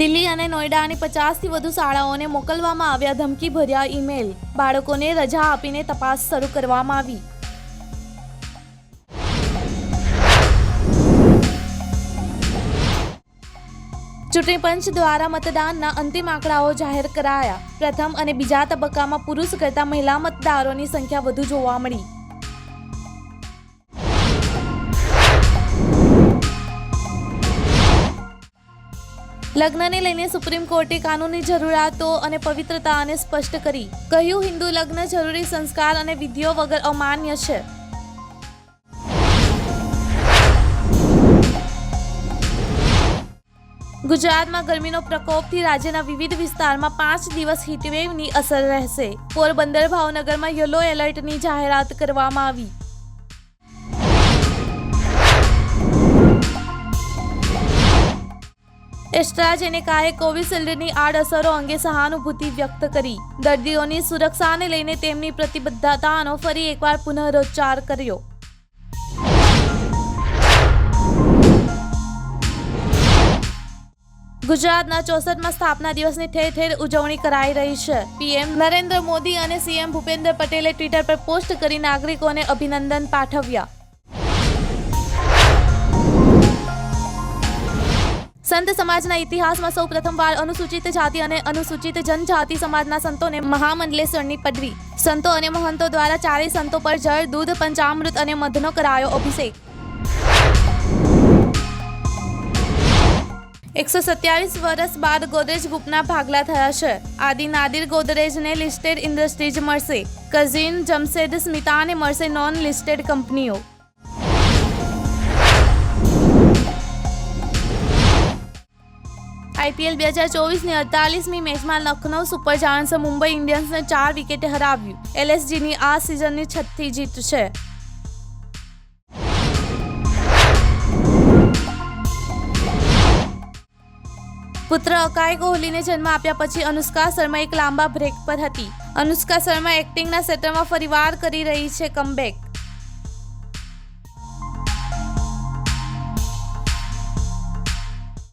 દિલ્હી અને નોઈડાની પચાસથી વધુ શાળાઓને મોકલવામાં આવ્યા ધમકી ભર્યા ઈમેલ. બાળકોને રજા આપીને તપાસ શરૂ કરવામાં આવી. ચૂંટણી પંચ દ્વારા મતદાનના અંતિમ આંકડાઓ જાહેર કરાયા. પ્રથમ અને બીજા તબક્કામાં પુરુષ કરતા મહિલા મતદારોની સંખ્યા વધુ જોવા મળી. લગ્નને લઈને સુપ્રીમ કોર્ટે કાનૂની જરૂરિયાતો અને પવિત્રતાને સ્પષ્ટ કરી. કહ્યું, હિન્દુ લગ્ન જરૂરી સંસ્કાર અને વિધિઓ વગર અમાન્ય છે. ગુજરાતમાં ગરમીનો પ્રકોપથી રાજ્યના વિવિધ વિસ્તારમાં પાંચ દિવસ હીટવેવની અસર રહેશે. પોરબંદર ભાવનગરમાં યલો એલર્ટની જાહેરાત કરવામાં આવી. એસ્ટ્રાઝેનેકાએ કોવિશિલ્ડની આડઅસરો અંગે સહાનુભૂતિ વ્યક્ત કરી, દર્દીઓની સુરક્ષાને લઈને તેમની પ્રતિબદ્ધતાનો ફરી એકવાર પુનરોચ્ચાર કર્યો. ગુજરાતના ચોસઠમાં સ્થાપના દિવસની ઠેર ઠેર ઉજવણી કરાઈ રહી છે. પીએમ નરેન્દ્ર મોદી અને સીએમ ભૂપેન્દ્ર પટેલે ટ્વિટર પર પોસ્ટ કરી નાગરિકોને અભિનંદન પાઠવ્યા. સંત સમાજના ઇતિહાસમાં સૌ પ્રથમવાર અનુસૂચિત જાતિ અને અનુસૂચિત જનજાતિ સમાજના સંતોને મહામંડલેશ્વરની પદવી. સંતો અને મહંતો દ્વારા ચારેય સંતો પર જળ, દૂધ, પંચામૃત અને મધનો કરાયો અભિષેક. એકસો સત્યાવીસ વર્ષ બાદ ગોદરેજ ગ્રુપના ભાગલા થયા છે. આદિ નાદિર ગોદરેજને લિસ્ટેડ ઇન્ડસ્ટ્રીઝ મળશે. કઝિન, જમશેદ, સ્મિતાને મળશે નોન લિસ્ટેડ કંપનીઓ. આઈપીએલ બે હજાર ચોવીસની અડતાલીસમી મેચમાં લખનૌ સુપર જાયન્ટ્સે મુંબઈ ઇન્ડિયન્સને ચાર વિકેટે હરાવ્યું. એલએસજીની આ સિઝનની છઠ્ઠી જીત છે. પુત્ર અકાય કોહલીને જન્મ આપ્યા પછી અનુષ્કા શર્મા એક લાંબા બ્રેક પર હતી. અનુષ્કા શર્મા એક્ટિંગના ક્ષેત્રમાં ફરીવાર કરી રહી છે કમબેક.